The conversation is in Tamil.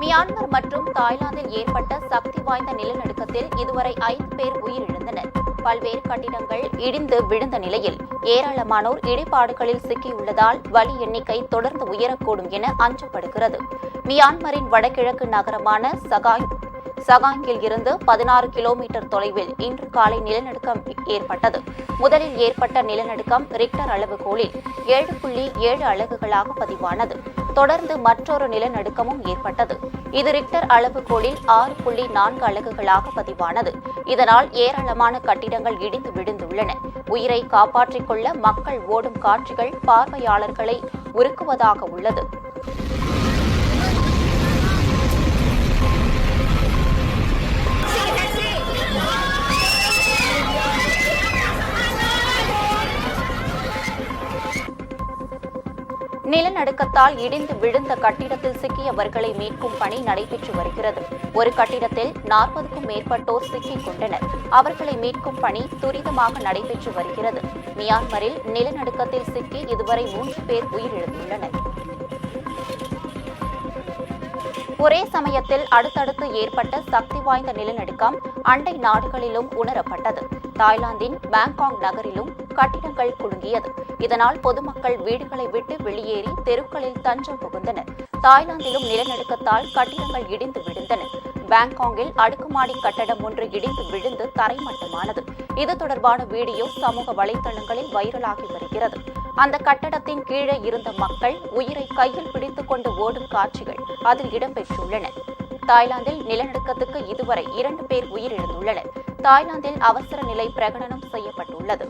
மியான்மர் மற்றும் தாய்லாந்தில் ஏற்பட்ட சக்தி வாய்ந்த நிலநடுக்கத்தில் இதுவரை ஐந்து பேர் உயிரிழந்தனர். பல்வேறு கட்டிடங்கள் இடிந்து விழுந்த நிலையில் ஏராளமானோர் இடிபாடுகளில் சிக்கியுள்ளதால் வலி எண்ணிக்கை தொடர்ந்து உயரக்கூடும் என அஞ்சப்படுகிறது. மியான்மரின் வடகிழக்கு நகரமான சகாய் சகாங்கில் இருந்து பதினாறு கிலோமீட்டர் தொலைவில் இன்று காலை நிலநடுக்கம் ஏற்பட்டது. முதலில் ஏற்பட்ட நிலநடுக்கம் ரிக்டர் அளவுகோலில் ஏழு புள்ளி ஏழு அலகுகளாக பதிவானது. தொடர்ந்து மற்றொரு நிலநடுக்கமும் ஏற்பட்டது. இது ரிக்டர் அளவுகோலில் ஆறு புள்ளி நான்கு அலகுகளாக பதிவானது. இதனால் ஏராளமான கட்டிடங்கள் இடிந்து விழுந்துள்ளன. உயிரை காப்பாற்றிக் கொள்ள மக்கள் ஓடும் காட்சிகள் பார்வையாளர்களை உருக்குவதாக உள்ளது. நிலநடுக்கத்தால் இடிந்து விழுந்த கட்டிடத்தில் சிக்கியவர்களை மீட்கும் பணி நடைபெற்று வருகிறது. ஒரு கட்டிடத்தில் நாற்பதுக்கும் மேற்பட்டோர் சிக்கிக் கொண்டனர் அவர்களை மீட்கும் பணி துரிதமாக நடைபெற்று வருகிறது. மியான்மரில் நிலநடுக்கத்தில் சிக்கி இதுவரை மூன்று பேர் உயிரிழந்துள்ளனர். ஒரே சமயத்தில் அடுத்தடுத்து ஏற்பட்ட சக்தி வாய்ந்த நிலநடுக்கம் அண்டை நாடுகளிலும் உணரப்பட்டது. தாய்லாந்தின் பாங்காங் நகரிலும் கட்டிடங்கள் குலுங்கியது. இதனால் பொதுமக்கள் வீடுகளை விட்டு வெளியேறி தெருக்களில் தஞ்சம் புகுந்தனர். தாய்லாந்திலும் நிலநடுக்கத்தால் கட்டிடங்கள் இடிந்து விழுந்தன. பாங்காங்கில் அடுக்குமாடி கட்டடம் ஒன்று இடிந்து விழுந்து தரைமட்டமானது. இது தொடர்பான வீடியோ சமூக வலைதளங்களில் வைரலாகி வருகிறது. அந்த கட்டடத்தின் கீழே இருந்த மக்கள் உயிரை கையில் பிடித்துக் கொண்டு ஓடும் காட்சிகள் அதில் இடம்பெற்றுள்ளன. தாய்லாந்தில் நிலநடுக்கத்துக்கு இதுவரை இரண்டு பேர் உயிரிழந்துள்ளனர். தாய்லாந்தில் அவசர நிலை பிரகடனம் செய்யப்பட்டுள்ளது.